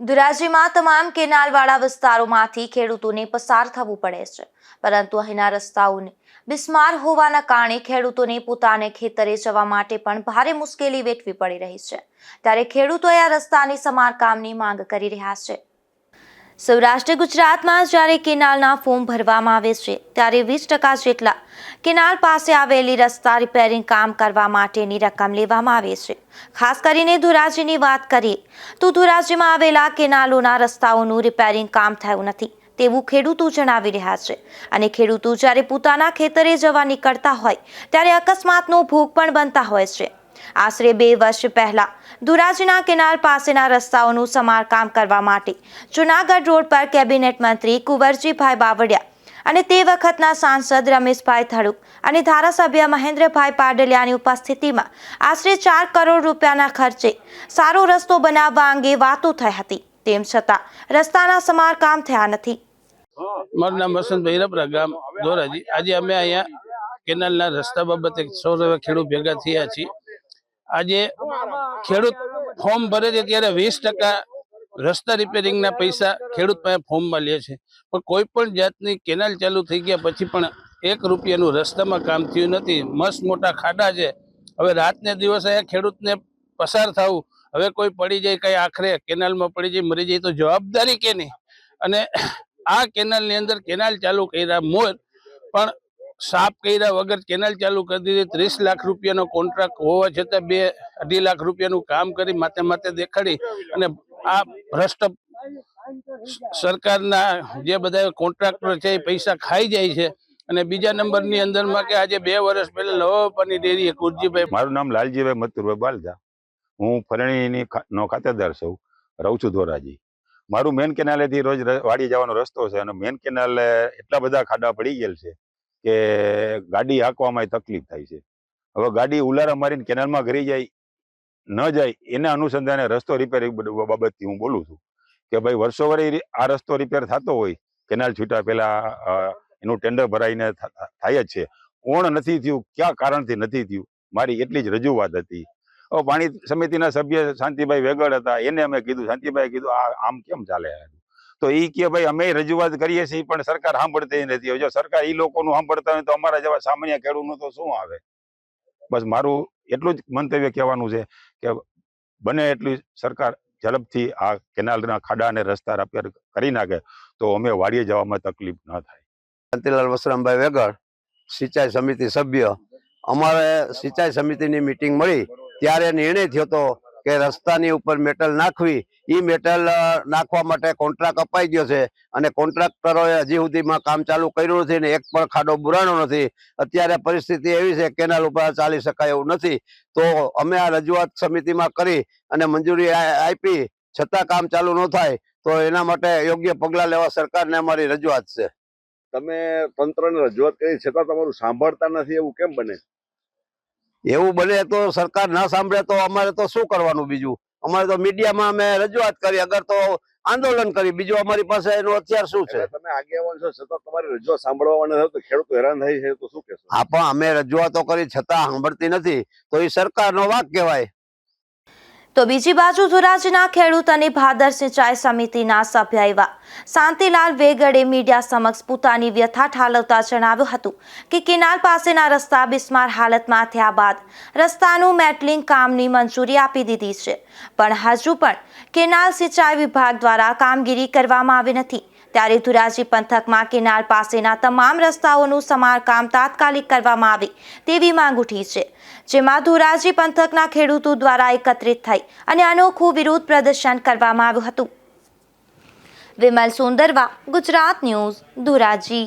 ધોરાજીમાં તમામ કેનાલવાળા વિસ્તારોમાંથી ખેડૂતોને પસાર થવું પડે છે. પરંતુ અહીંના રસ્તાઓને બિસ્માર હોવાના કારણે ખેડૂતોને પોતાને ખેતરે જવા માટે પણ ભારે મુશ્કેલી વેઠવી પડી રહી છે. ત્યારે ખેડૂતોએ આ રસ્તાની સમારકામની માંગ કરી રહ્યા છે. સૌરાષ્ટ્ર ગુજરાતમાં જ્યારે કેનાલના ફોર્મ ભરવામાં આવે છે, ત્યારે વીસ ટકા જેટલા કેનાલ પાસે આવેલી રસ્તા રિપેરિંગ કામ કરવા માટેની રકમ લેવામાં આવે છે. ખાસ કરીને ધોરાજીની વાત કરીએ, તો ધોરાજીમાં આવેલા કેનાલોના રસ્તાઓનું રિપેરિંગ કામ થયું નથી, તેવું ખેડૂતો જણાવી રહ્યા છે. અને ખેડૂતો જ્યારે પોતાના ખેતરે જવા નીકળતા હોય, ત્યારે અકસ્માતનો ભોગ પણ બનતા હોય છે. આશરે બે વર્ષ પહેલા ધોરાજીના કેનાલ પાસેના રસ્તાઓનું સમારકામ કરવા માટે જુનાગઢ રોડ પર કેબિનેટ મંત્રી કુંવરજીભાઈ બાવળિયા અને તે વખતના સાંસદ રમેશભાઈ થડુક અને ધારાસભ્ય મહેન્દ્રભાઈ પાડલિયાની ઉપસ્થિતિમાં આશરે ચાર કરોડ રૂપિયાના ખર્ચે સારો રસ્તો બનાવવા અંગે વાતો થઈ હતી. તેમ છતાં રસ્તાના સમારકામ થયા નથી. મારું નામ વસંતભાઈ રબરા ગામ ધોરાજી. આજે અમે અહીંયા કેનાલના રસ્તા બાબતે સૌ ખેડૂત ભેગા થયા છીએ. આજે ખેડૂત ફોર્મ ભરે છે ત્યારે વીસ ટકા રસ્તા રિપેરિંગના પૈસા ખેડૂત પાસે ફોર્મમાં લે છે. પણ કોઈ પણ જાતની કેનાલ ચાલુ થઈ ગયા પછી પણ એક રૂપિયાનું રસ્તામાં કામ થયું નથી. મસ્ત મોટા ખાડા છે. હવે રાતને દિવસે ખેડૂતને પસાર થવું. હવે કોઈ પડી જાય કઈ આખરે કેનાલમાં પડી જાય, મરી જાય તો જવાબદારી કેની? અને આ કેનાલની અંદર કેનાલ ચાલુ કર્યા મોર પણ સાફ કર્યા વગર ચેનલ ચાલુ કરી દીધી. ત્રીસ લાખ રૂપિયાનો કોન્ટ્રાક્ટ હોવા છતાં બે અઢી લાખ રૂપિયાનું કામ કરી માથે માથે દેખાડી અને આ ભ્રષ્ટ સરકારના જે બધા કોન્ટ્રાક્ટર છે એ પૈસા ખાઈ જાય છે. અને બીજા નંબરની અંદરમાં કે આજે બે વર્ષ પહેલા લવાપાની ડેરીએ કુરજીભાઈ મારું નામ લાલજીભાઈ મથુરભાઈ બાલજા. હું ફરણીની નો ખાતેદાર છું, રહું છું ધોરાજી. મારું મેન કેનાલેથી રોજ વાડી જવાનો રસ્તો છે અને મેન કેનાલે એટલા બધા ખાડા પડી ગયેલ છે કે ગાડી હાંકવામાં તકલીફ થાય છે. હવે ગાડી ઉલારા મારીને કેનાલમાં ઘરી જાય, ન જાય, એના અનુસંધાને રસ્તો રિપેર બાબતથી હું બોલું છું કે ભાઈ વર્ષો વરે આ રસ્તો રિપેર થતો હોય, કેનાલ છૂટા પેલા એનું ટેન્ડર ભરાઈને થાય જ છે. કોણ નથી થયું, કયા કારણથી નથી થયું, મારી એટલી જ રજૂઆત હતી. પાણી સમિતિના સભ્ય શાંતિભાઈ વેગડ હતા, એને અમે કીધું શાંતિભાઈ કીધું, આ, આમ કેમ ચાલે? તો એ કે ભાઈ, અમે રજૂઆત કરીએ છીએ, પણ સરકાર સાંભળતી નથી. જો સરકાર એ લોકોનું સાંભળતા હોય તો અમારા જેવા સામાન્ય ખેડૂતનું તો શું આવે? બસ મારું એટલું જ મંતવ્ય કહેવાનું છે કે બને એટલી સરકાર ઝડપથી આ કેનાલના ખાડા અને રસ્તા રપેર કરી નાખે, તો અમે વાડીએ જવામાં તકલીફ ન થાય. કાંતિલાલ વસરામભાઈ વેગડ સિંચાઈ સમિતિ સભ્ય. અમારે સિંચાઈ સમિતિની મિટિંગ મળી, ત્યારે નિર્ણય થયો હતો કે રસ્તાની ઉપર મેટલ નાખવી એ મેટલ નાખવા માટે કોન્ટ્રાક્ટ અપાઈ ગયો છે. અને કોન્ટ્રાક્ટરોએ હજી સુધીમાં કામ ચાલુ કર્યું નથી ને એક પણ ખાડો બુરાણો નથી. અત્યારે પરિસ્થિતિ એવી છે કેનાલ ઉપર ચાલી શકાય એવું નથી. તો અમે આ રજૂઆત સમિતિમાં કરી અને મંજૂરી આપી. છતાં કામ ચાલુ ન થાય, તો એના માટે યોગ્ય પગલાં લેવા સરકારને અમારી રજૂઆત છે. તમે તંત્રને રજૂઆત કરી, છતાં તમારું સાંભળતા નથી, એવું કેમ બને? એવું બને તો સરકાર ના સાંભળે તો અમારે તો શું કરવાનું બીજું? અમારે તો મીડિયામાં અમે રજૂઆત કરી અગર તો આંદોલન કરી. બીજું અમારી પાસે એનું અત્યાર શું છે? તમે આગેવાન છો છતાં તમારી રજૂઆત સાંભળવા તો ખેડૂતો હેરાન થાય છે તો શું કહેશો? હા પણ અમે રજૂઆતો કરી છતાં સાંભળતી નથી. તો એ સરકારનો વાક કહેવાય. તો બીજી બાજુ ધોરાજીના ખેડૂત અને ભાદર સિંચાઈ સમિતિના સભ્ય એવા શાંતિલાલ વેગડે મીડિયા સમક્ષ પોતાની વ્યથા ઠાલવતા જણાવ્યું હતું કે કેનાલ પાસેના રસ્તા બિસ્માર હાલતમાં થયા બાદ રસ્તાનું મેટલિંગ કામની મંજૂરી આપી દીધી છે. પણ હજુ પણ કેનાલ સિંચાઈ વિભાગ દ્વારા કામગીરી કરવામાં આવી નથી. ત્યારે ધુરાજી પંથકમાં કેનાલ પાસેના તમામ રસ્તાઓનું સમારકામ તાત્કાલિક કરવામાં આવે તેવી માંગ ઉઠી છે, જેમાં ધોરાજી પંથકના ખેડૂતો દ્વારા એકત્રિત થઈ અને અનોખું વિરોધ પ્રદર્શન કરવામાં આવ્યું હતું. વિમલ સુંદરવા, ગુજરાત ન્યૂઝ, ધોરાજી.